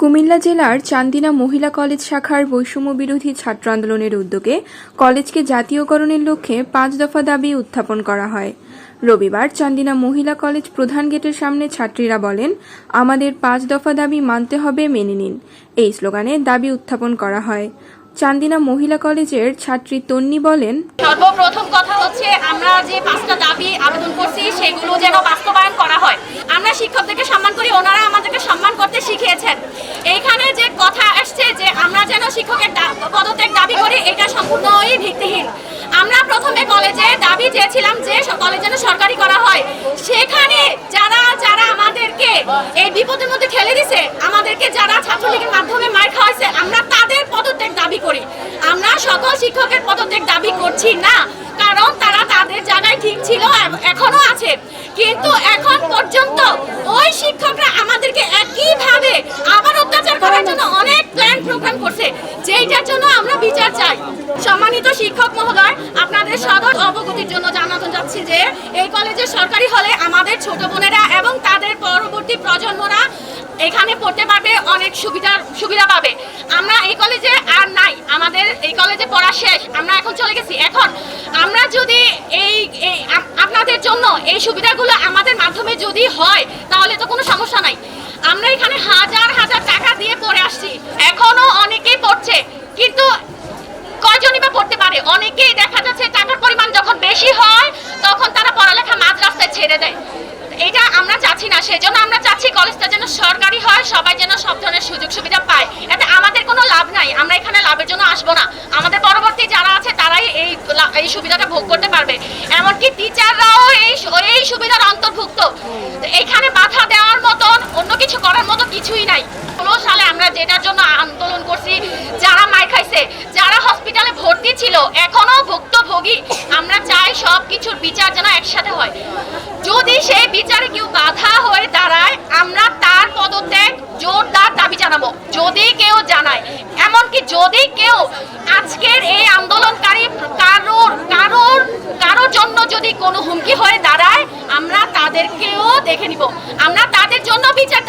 কুমিল্লা জেলার চান্দিনা মহিলা কলেজ শাখার বৈষম্য বিরোধী ছাত্র আন্দোলনের উদ্যোগে কলেজকে জাতীয়করণের লক্ষ্যে পাঁচ দফা দাবি উত্থাপন করা হয়। রবিবার চান্দিনা মহিলা কলেজ প্রধান গেটের সামনে ছাত্রীরা বলেন, আমাদের পাঁচ দফা দাবি মানতে হবে, মেনে নিন। এই স্লোগানে দাবি উত্থাপন করা হয়। চান্দিনা মহিলা কলেজের ছাত্রী তন্নি বলেন, সর্বপ্রথম কথা হচ্ছে, আমরা যে পাঁচটা দাবি আবেদন করছি, সেগুলো যেন বাস্তবায়ন করা হয়। আমরা শিক্ষকদেরকে সম্মান করি, ওনারা শিখিয়েছেন। এইখানে যে কথা আসছে যে আমরা যেন শিক্ষকের পদত্যাগ দাবি করি, এটা সম্পূর্ণই ভিত্তিহীন। আমরা প্রথমে কলেজে দাবি চেয়েছিলাম যে কলেজ যেন সরকারি করা হয়। সেখানে যারা যারা আমাদেরকে এই বিপদের মধ্যে ঠেলে দিছে, আমাদেরকে যারা ছাত্রলীগের মাধ্যমে মার খাওয়াইছে, আমরা তাদের পদত্যাগ দাবি করি। আমরা সকল শিক্ষকের পদত্যাগ দাবি করছি না, কারণ তারা তাদের জায়গায় ঠিক ছিল এখনও আছে। কিন্তু এখন পর্যন্ত ওই শিক্ষকরা আমাদেরকে একইভাবে আবার অত্যাচার করার জন্য অনেক প্ল্যান প্রোগ্রাম করছে যেইটার জন্য আমরা বিচার চাই সম্মানিত শিক্ষক মহোদয়, আপনাদের সদর অবগতির জন্য জানাতে যাচ্ছি যে এই কলেজে সরকারি হলে আমাদের ছোট বোনেরা এবং তাদের পরবর্তী প্রজন্মরা এখানে পড়তে পারবে, অনেক সুবিধা সুবিধা পাবে। আমরা এই কলেজে আর নাই, আমাদের এই কলেজে পড়া শেষ, আমরা এখন চলে গেছি। এখন আমরা যদি এই আপনাদের জন্য এই সুবিধাগুলো আমাদের মাধ্যমে যদি হয়, তাহলে তো কোনো সমস্যা নাই। আমরা এখানে হাজার হাজার টাকা দিয়ে পড়ে আসছি। এখনও অনেকেই পড়ছে, কিন্তু অনেকেই দেখা যাচ্ছে টাকার পরিমাণ যখন বেশি হয়, তখন তারা পড়ালেখা মাঝ রাস্তায় ছেড়ে দেয়। এটা আমরা চাচ্ছি না, সেজন্য আমরা চাচ্ছি কলেজটা যেন সরকারি হয়, সবাই যেন সব ধরনের সুযোগ সুবিধা পায়। এতে আমাদের কোনো লাভ নাই, আমরা এখানে লাভের জন্য আসব না। আমাদের পরবর্তী যারা আছে, তারাই এই এই সুবিধাটা ভোগ করতে পারবে। এমনকি টিচাররাও এই এই সুবিধার অন্তর্ভুক্ত। এখানে বাধা দেওয়ার মতন, অন্য কিছু করার মতো কিছুই নাই। ষোলো সালে আমরা যেটার জন্য আন্দোলন করছি, যারা মার খাইছে যারা হসপিটালে ভর্তি ছিল এখনও ভুক্তভোগী। আমরা চাই সব কিছুর বিচার যেন একসাথে হয়। যদি সেই বিচারে কেউ বাধা হয়ে দাঁড়ায়, আমরা তার পদত্যাগ জোরদার দাবি জানাব। যদি কেউ জানায়। এমনকি যদি কেউ আজকের এই আন্দোলনকারী কারোর কারোর কারোর জন্য যদি কোনো হুমকি হয়ে দাঁড়ায়, আমরা তাদেরকেও দেখে নিব। আমরা তাদের জন্য বিচার